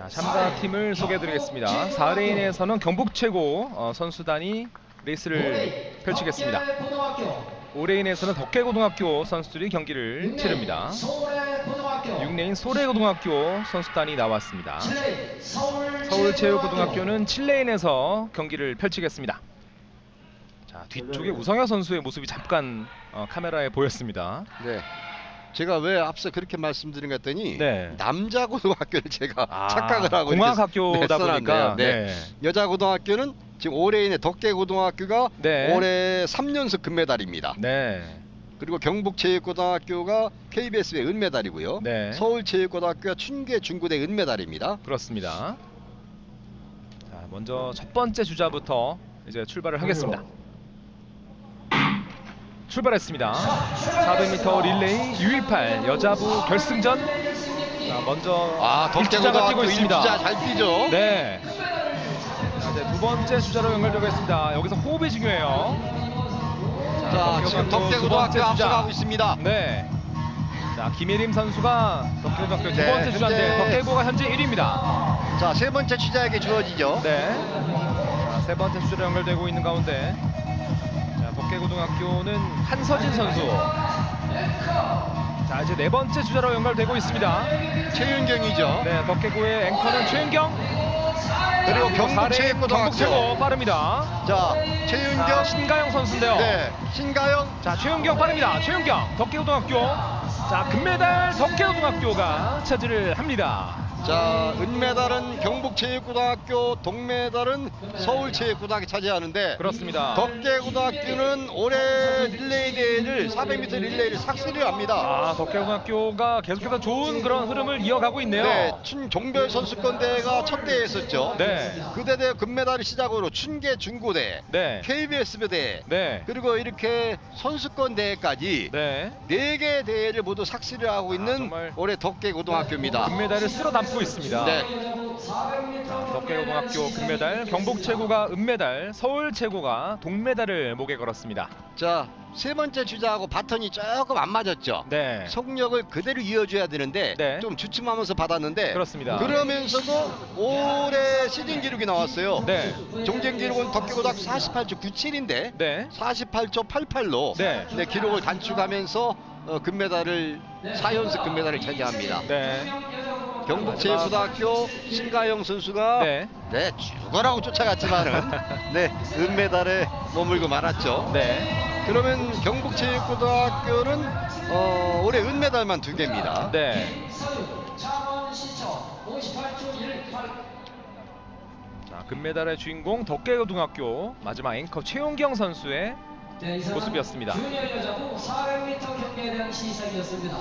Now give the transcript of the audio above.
자, 참가팀을 소개해드리겠습니다. 4레인에서는 경북 최고 어, 선수단이 레이스를 펼치겠습니다. 5레인에서는 덕계고등학교 선수들이 경기를 치릅니다. 6레인 소래고등학교 선수단이 나왔습니다. 서울체육고등학교는 7레인에서 경기를 펼치겠습니다. 자 뒤쪽에 우성혁 선수의 모습이 잠깐 어, 카메라에 보였습니다. 네. 제가 왜 앞서 그렇게 말씀드린 것 같더니 네. 남자 고등학교를 제가 아, 착각을 하고 공학학교다 이렇게 보니까 써놨네요. 네. 여자 고등학교는 지금 올해인의 덕계 고등학교가 네. 올해 3연속 금메달입니다. 네. 그리고 경북체육고등학교가 KBS의 은메달이고요. 네. 서울체육고등학교가 춘계 중구대 은메달입니다. 그렇습니다. 자, 먼저 첫 번째 주자부터 이제 출발을 하겠습니다. 출발했습니다. 400m 릴레이 U28 여자부 결승전. 자, 먼저 아, 일주자가 뛰고 있습니다. 일주자 잘 뛰죠. 네. 자, 이제 두 번째 주자로 연결되고 있습니다. 여기서 호흡이 중요해요. 자, 지금 덕계고등학교 주자. 앞서가고 있습니다. 네. 자, 김예림 선수가 덕계고등학교 두 네, 번째 주자인데 현재- 덕계고가 현재 1위입니다. 자, 세 번째 취자에게 주어지죠. 네. 자, 세 번째 주자로 연결되고 있는 가운데 자, 덕계고등학교는 한서진 선수. 자, 이제 네 번째 주자로 연결되고 있습니다. 최윤경이죠. 네, 덕계고의 앵커는 최은경. 그리고 사레인 경북체육고등학교. 경북체고 빠릅니다. 자, 자, 최윤경. 신가영 선수인데요. 네, 신가영. 자, 최은경 빠릅니다. 최은경 덕계고등학교. 자, 금메달 덕계고등학교가 차지를 합니다. 자, 은메달은 경북체육고등학교, 동메달은 서울체육고등학교 차지하는데 그렇습니다. 덕계고등학교는 올해 릴레이 대회를 400m 릴레이를 삭스를 합니다. 아, 덕계고등학교가 계속해서 좋은 그런 흐름을 이어가고 있네요. 네, 춘 종별 선수권 대회가 첫 대회였었죠. 네. 그 대회 금메달을 시작으로 춘계 중고대, 네. KBS 대회, 네. 그리고 이렇게 선수권 대회까지 네. 네 개 대회를 모두 삭스를 하고 있는 정말 올해 덕계고등학교입니다. 금메달을 쓸어 담고 있습니다. 네. 자, 덕계고등학교 금메달, 경북 최고가 은메달, 서울 최고가 동메달을 목에 걸었습니다. 자, 세 번째 주자하고 바톤이 조금 안 맞았죠. 네. 속력을 그대로 이어줘야 되는데 네. 좀 주춤하면서 받았는데 그렇습니다. 그러면서도 올해 시즌 기록이 나왔어요. 네. 종전 기록은 덕계고등학교 48초 97인데 네. 48초 88로 네. 기록을 단축하면서 어, 금메달을 4연승 금메달을 차지합니다. 네. 경북체육고등학교 신가영 선수가 네. 네, 죽어라고 쫓아갔지만은 네, 은메달에 머물고 말았죠. 네. 그러면 경북체육고등학교는 어, 올해 은메달만 두 개입니다. 네. 자, 금메달의 주인공 덕계고등학교 마지막 앵커 최용경 선수의 네, 모습이었습니다. 주니어 여자부 400m 경기에 대한 시상이었습니다.